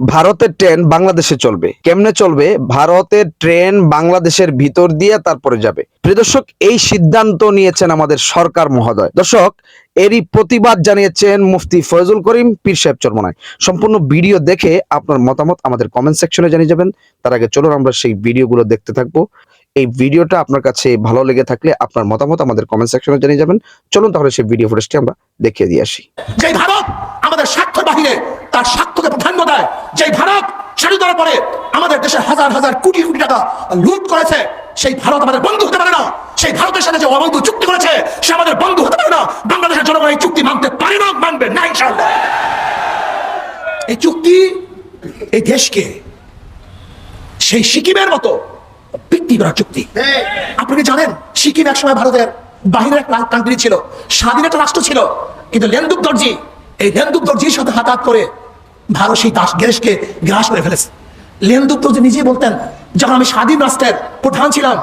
ভারতের ট্রেন বাংলাদেশে চলবে। কেমনে চলবে? ভারতের ট্রেন বাংলাদেশের ভিতর দিয়ে তারপরে যাবে। দর্শক, এই সিদ্ধান্ত নিয়েছেন আমাদের সরকার মহোদয়। দর্শক, এরই প্রতিবাদ জানিয়েছেন মুফতি ফয়জুল করিম, পীর সাহেব চরমনায়। সম্পূর্ণ ভিডিও দেখে আপনার মতামত আমাদের কমেন্ট সেকশনে জানিয়ে যাবেন। তার আগে চলুন আমরা সেই ভিডিওগুলো দেখতে থাকব। এই ভিডিওটা আপনার কাছে ভালো লেগে থাকলে আপনার মতামত আমাদের কমেন্ট সেকশনে জানিয়ে যাবেন। চলুন তাহলে সেই ভিডিও ফুটেজটি আমরা দেখিয়ে দিয়ে আসি। ভারত আমাদের স্বার্থের বাহিরে, তার স্বার্থকে প্রাধান্য দেয় যে ভারত স্বাধীনতার পরে আমাদের দেশের হাজার হাজার কোটি কোটি টাকা লুট করেছে, সেই ভারত আমাদের বন্ধু হতে পারে না। সেই ভারতের সাথে যে অবৈধ চুক্তি করেছে, সে আমাদের বন্ধু হতে পারে না। বাংলাদেশের জনগণ এই চুক্তি মানতে পারে না, মানবে না এই চুক্তি এই দেশকে, সেই সিকিমের মতো বিক্রি করা চুক্তি। আপনি জানেন, সিকিম একসময় ভারতের বাহিরের কান্ট্রি ছিল, স্বাধীন একটা রাষ্ট্র ছিল, কিন্তু লেন্দুক দর্জি এই লেন্দুক দর্জির সাথে হাতাত করে ভারত সেই দাস দেশকে গ্রাস করে ফেলেছে। লেন্দুক দর্জি নিজেই বলতেন, যখন আমি স্বাধীন রাষ্ট্রের প্রধান ছিলাম,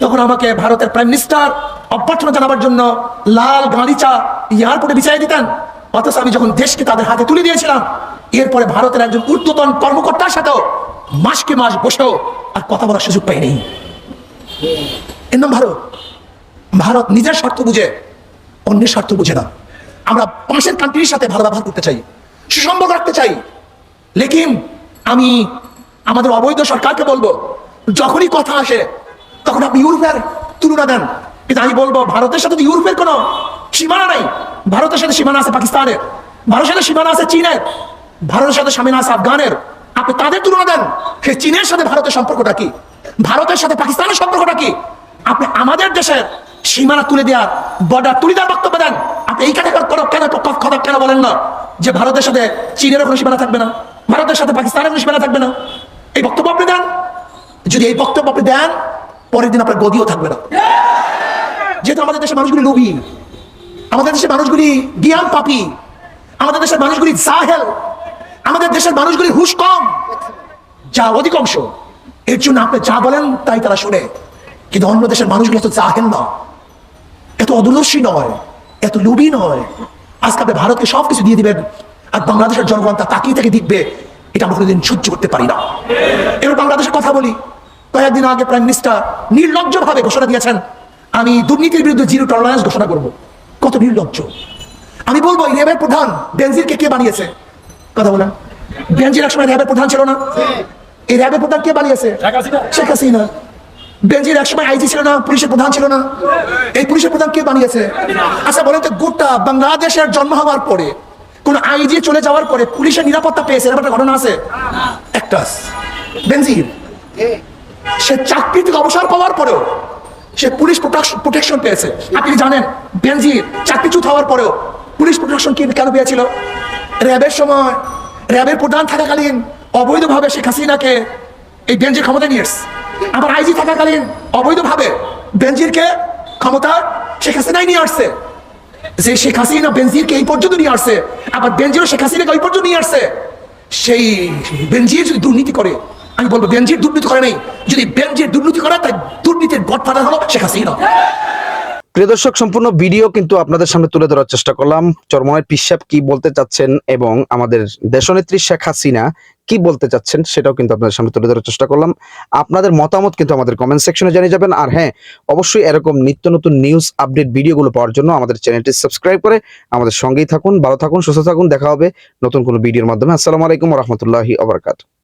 তখন আমাকে ভারতের প্রাইম মিনিস্টার অভ্যর্থনা জানাবার জন্য লাল গালিচা এয়ারপোর্টে বিছাই দিতেন। অথচ আমি যখন দেশকে তাদের হাতে তুলে দিয়েছিলাম, এরপরে ভারতের একজন ঊর্ধ্বতন কর্মকর্তার সাথেও মাসকে মাস বসেও আর কথা বলার সুযোগ পাইনি। এর ভারত। ভারত নিজের স্বার্থ বুঝে অন্যের স্বার্থ বুঝে না। আমরা পাশের কান্ট্রির সাথে ভালো ব্যবহার করতে চাই। সুসম্পর্ক রাখতে চাই। লেকিন আমি আমাদের অবৈধ সরকারকে বলব, যখনই কথা আসে, তখন আপনি ইউরোপের তুলনা দেন। কিন্তু আমি বলব, ভারতের সাথে ইউরোপের কোনো সীমানা নাই। ভারতের সাথে সীমানা আছে পাকিস্তানের, ভারতের সাথে সীমানা আছে চীনের, ভারতের সাথে সীমানা আছে আফগানের। আপনি তাদের তুলনা দেন, সে চীনের সাথে ভারতের সম্পর্কটা কি? ভারতের সাথে পাকিস্তানের সম্পর্কটা কি? আপনি আমাদের দেশের সীমানা তুলে দেওয়ার বর্ডার তুলে দেওয়ার বক্তব্য দেন। আপনি এই কথা কেন কেন বলেন না। যে ভারতের সাথে চীনের কোনো সীমানা থাকবে না, ভারতের সাথে পাকিস্তানের কোনো সীমানা থাকবে না। এই বক্তব্য আপনি দেন? যদি এই বক্তব্য আপনি দেন, পরের দিন আপনার গদিও থাকবে না। যেহেতু আমাদের দেশের মানুষগুলি লোভী, আমাদের দেশের মানুষগুলি জ্ঞান পাপি, আমাদের দেশের মানুষগুলি জাহেল আমাদের দেশের মানুষগুলি হুশ কম, যা অধিকাংশ এর জন্য আপনি যা বলেন তাই তারা শুনে। কিন্তু অন্য দেশের মানুষগুলো এত জাহেল না এত অদূরদর্শী নয়, এত লোভী নয়। আজকে আপনি ভারতকে সবকিছু দিয়ে দিবেন আর বাংলাদেশের জনগণ তা তাকিয়ে থেকে দেখবে এটা আমরা কোনোদিন সহ্য করতে পারি না। এবার বাংলাদেশের কথা বলি। কয়েকদিন আগে প্রাইম মিনিস্টার নির্লজ্জ ভাবে ঘোষণা দিয়েছেন আমি দুর্নীতির বিরুদ্ধে জিরো টলারেন্স ঘোষণা করব। কত নির্লজ্জ। আমি বলব র্যাবের প্রধান বেনজিরকে কে বানিয়েছে? কথা বলেন। বেনজির একসময় র্যাবের প্রধান ছিল না। এই র্যাবের প্রধান কে বানিয়েছে? শেখ হাসিনা। বেনজির একসময় আইজি ছিল না, পুলিশের প্রধান ছিল না। এই পুলিশের প্রধান কে বানিয়েছে? আচ্ছা বলেন তো, গোটা বাংলাদেশের জন্ম হওয়ার পরে, কোন আইজি চলে যাওয়ার পরে পুলিশের নিরাপত্তা পেয়েছে? এরকম একটা ঘটনা আছে? একটা বেনজির সে চাকরি থেকে অবসর পাওয়ার পরেও সে পুলিশ প্রোটেকশন পেয়েছে। আপনি জানেন বেনজির চাকরিচ্যুত হওয়ার পরেও পুলিশ প্রোটেকশন কি কেন পেয়েছিল? র্যাবের সময়, র্যাবের প্রধান থাকাকালীন অবৈধভাবে শেখ হাসিনাকে এই বেঞ্জির ক্ষমতা নিয়ে এসছে। আবার আইজি থাকাকালীন অবৈধভাবে বেনজিরকে ক্ষমতা শেখ হাসিনাই নিয়ে আসছে। যে শেখ হাসিনা বেনজিরকে এই পর্যন্ত নিয়ে আসছে আবার বেনজিরও শেখ হাসিনাকে ওই পর্যন্ত নিয়ে আসছে সেই বেনজির যদি দুর্নীতি করে আমি বলব বেনজির দুর্নীতি করে নাই যদি বেনজির দুর্নীতি করে তাই দুর্নীতির গডফাদার হলো শেখ হাসিনা। প্রিয় দর্শক সম্পূর্ণ ভিডিও কিন্তু আপনাদের সামনে তুলে ধরার চেষ্টা করলাম। চরমনের পিসাব কি বলতে চাচ্ছেন এবং আমাদের দেশনেত্রী শেখ হাসিনা কি বলতে চাচ্ছেন সেটাও কিন্তু আপনাদের সামনে তুলে ধরার চেষ্টা করলাম। আপনাদের মতামত কিন্তু আমাদের কমেন্ট সেকশনে জানিয়ে যাবেন। আর হ্যাঁ অবশ্যই এরকম নিত্য নতুন নিউজ আপডেট ভিডিওগুলো পাওয়ার জন্য আমাদের চ্যানেলটি সাবস্ক্রাইব করে আমাদের সঙ্গেই থাকুন, ভালো থাকুন, সুস্থ থাকুন। দেখা হবে নতুন কোনো ভিডিওর মাধ্যমে। আসসালামু আলাইকুম রহমতুল্লাহি আবরকাত